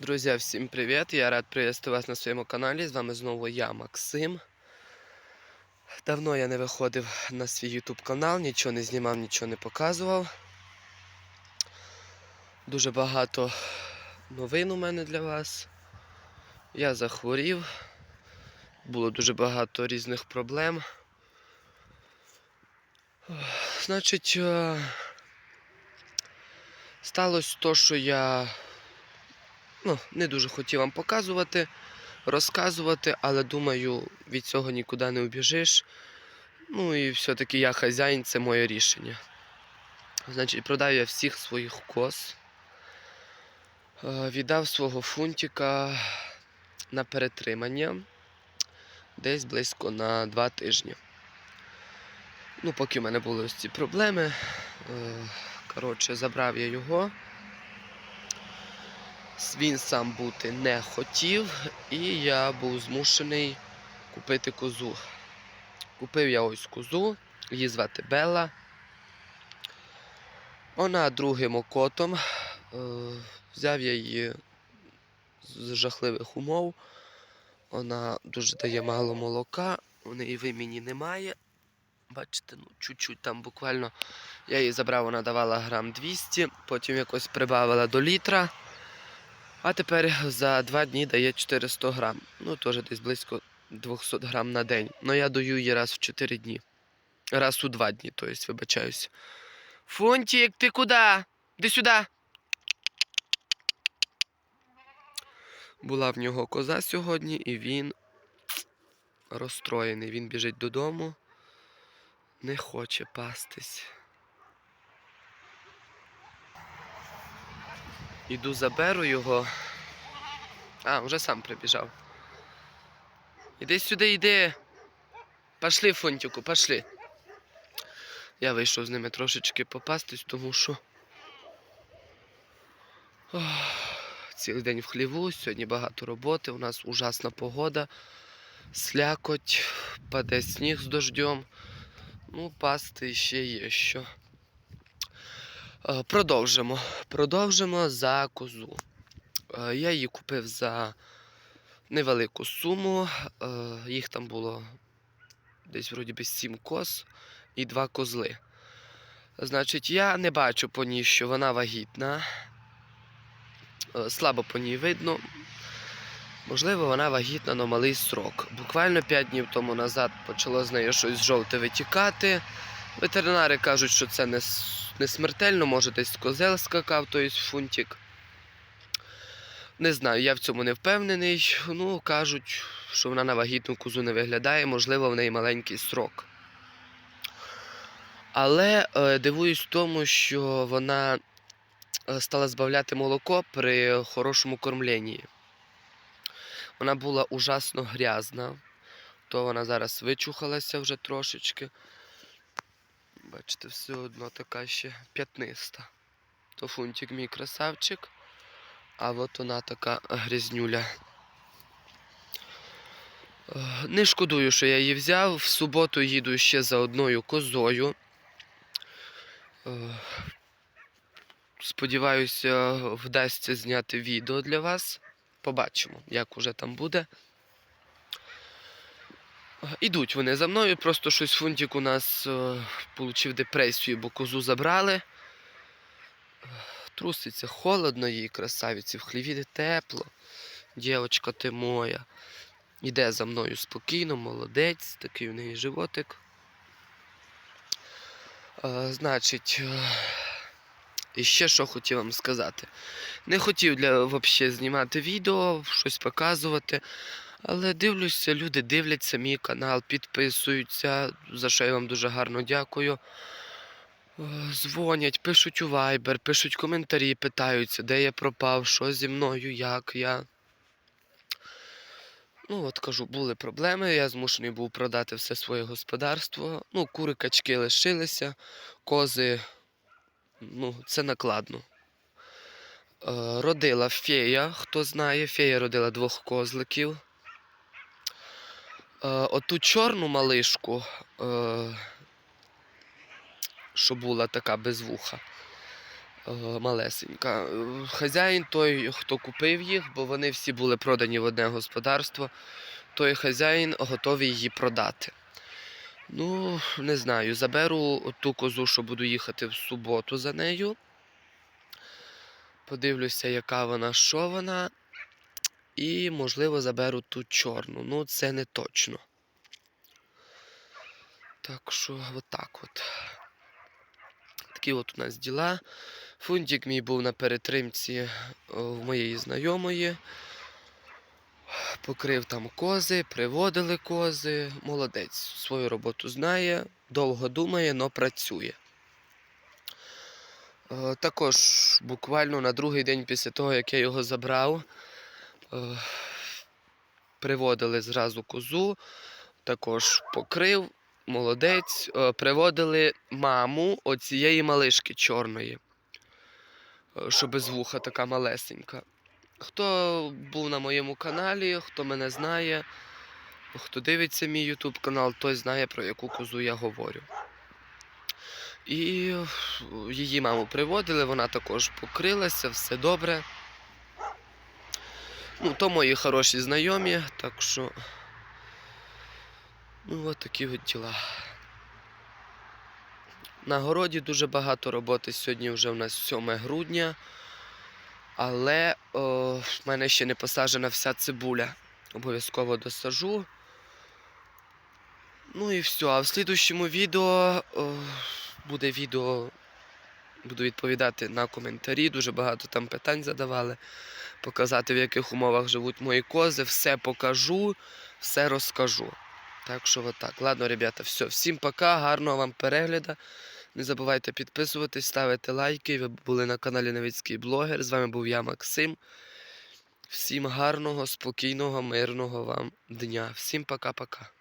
Друзья, всім привіт! Я рад приветствовать вас на своєму каналі. З вами знову я, Максим. Давно я не виходив на свій YouTube канал, нічого не знімав, нічого не показував. Дуже багато новин у мене для вас. Я захворів. Було дуже багато різних проблем. Значить, е, сталося то, що я ну, не дуже хотів вам показувати, розказувати, але думаю, від цього нікуди не убіжиш. Ну і все-таки я хазяїн, це моє рішення. Значить, продав я всіх своїх коз. Е, Віддав свого фунтика на перетримання десь близько на два тижні. Ну, поки в мене були ось ці проблеми. е, Коротше, забрав я його. Він сам бути не хотів, і я був змушений купити козу. Купив я ось козу, її звати Белла. Вона другим окотом. Е, Взяв я її з жахливих умов. Вона дуже дає мало молока, у неї вимені немає. Бачите, ну чуть-чуть там буквально я її забрав, вона давала грам 200, потім якось прибавила до літра. А тепер за два дні дає 400 грам. Ну, теж десь близько 200 грам на день. Ну я даю її раз в 4 дні. Раз у 2 дні, тобто, вибачаюсь. Фунтик, ти куди? Іди сюди. Була в нього коза сьогодні, і він розстроєний. Він біжить додому, не хоче пастись. Іду заберу його. А, вже сам прибіжав. Іди сюди, йди. Пошли, Фунтику, пошли. Я вийшов з ними трошечки попастись, тому що. Ох, цілий день в хліву, сьогодні багато роботи, у нас ужасна погода, слякоть, паде сніг з дождем. Ну, пасти ще є що. Е, Продовжимо. Продовжимо за козу. Е, Я її купив за невелику суму. Е, Їх там було десь вроді би 7 коз і 2 козли. Значить, я не бачу по ній, що вона вагітна. Слабо по ній видно. Можливо, вона вагітна на малий срок. Буквально 5 днів тому назад почало з нею щось жовте витікати. Ветеринари кажуть, що це не, не смертельно, може десь козел скакав, тобто фунтик. Не знаю, я в цьому не впевнений. Ну, кажуть, що вона на вагітну козу не виглядає, можливо, в неї маленький срок. Але е, дивуюсь тому, що вона е, стала збавляти молоко при хорошому кормленні. Вона була ужасно грязна, то вона зараз вичухалася вже трошечки. Бачите, все одно така ще п'ятниста. То фунтик мій красавчик, а от вона така грязнюля. Е, Не шкодую, що я її взяв. В суботу їду ще за одною козою. Е, Сподіваюся, вдасться зняти відео для вас. Побачимо, як уже там буде. Ідуть вони за мною, просто щось фунтик у нас е, получив депресію, бо козу забрали. Е, Труситься холодно їй, красавиці, в хліві тепло. Дівочка ти моя. Іде за мною спокійно, молодець, такий в неї животик. Е, значить, і ще що хотів вам сказати. Не хотів для взагалі знімати відео, щось показувати. Але дивлюся, люди дивляться мій канал, підписуються, за що я вам дуже гарно дякую. Е, Дзвонять, пишуть у Viber, пишуть коментарі, питаються, де я пропав, що зі мною, як я. Ну, от кажу, були проблеми. Я змушений був продати все своє господарство. Ну, кури, качки лишилися, кози. Ну, це накладно. Е, родила фея, хто знає, фея родила двох козликів. Е, оту чорну малишку, е, що була така без вуха, е, малесенька. Хазяїн той, хто купив їх, бо вони всі були продані в одне господарство, той хазяїн готовий її продати. Ну, не знаю, заберу ту козу, що буду їхати в суботу за нею. Подивлюся, яка вона, що вона. І, можливо, заберу ту чорну. Ну, це не точно. Так що, отак от. Такі от у нас діла. Фунтик мій був на перетримці в моєї знайомої. Покрив там кози, приводили кози. Молодець. Свою роботу знає, довго думає, але працює. Е, Також буквально на другий день після того, як я його забрав, е, приводили зразу козу, також покрив, молодець, Е, приводили маму оцієї малишки чорної, е, що без вуха така малесенька. Хто був на моєму каналі, хто мене знає, хто дивиться мій YouTube канал, той знає, про яку козу я говорю. І е, її маму приводили, вона також покрилася, все добре. Ну, то мої хороші знайомі, так що. Ну, от такі от діла. На городі дуже багато роботи. Сьогодні вже у нас 7 грудня. Але о, в мене ще не посаджена вся цибуля. Обов'язково досажу. Ну і все. А в слідущому відео о, буде відео. Буду відповідати на коментарі. Дуже багато там питань задавали. Показати, в яких умовах живуть мої кози. Все покажу, все розкажу. Так що отак. Ладно, ребята, все. Всім пока, гарного вам перегляду. Не забувайте підписуватись, ставити лайки. Ви були на каналі Новицький блогер. З вами був я, Максим. Всім гарного, спокійного, мирного вам дня. Всім пока-пока.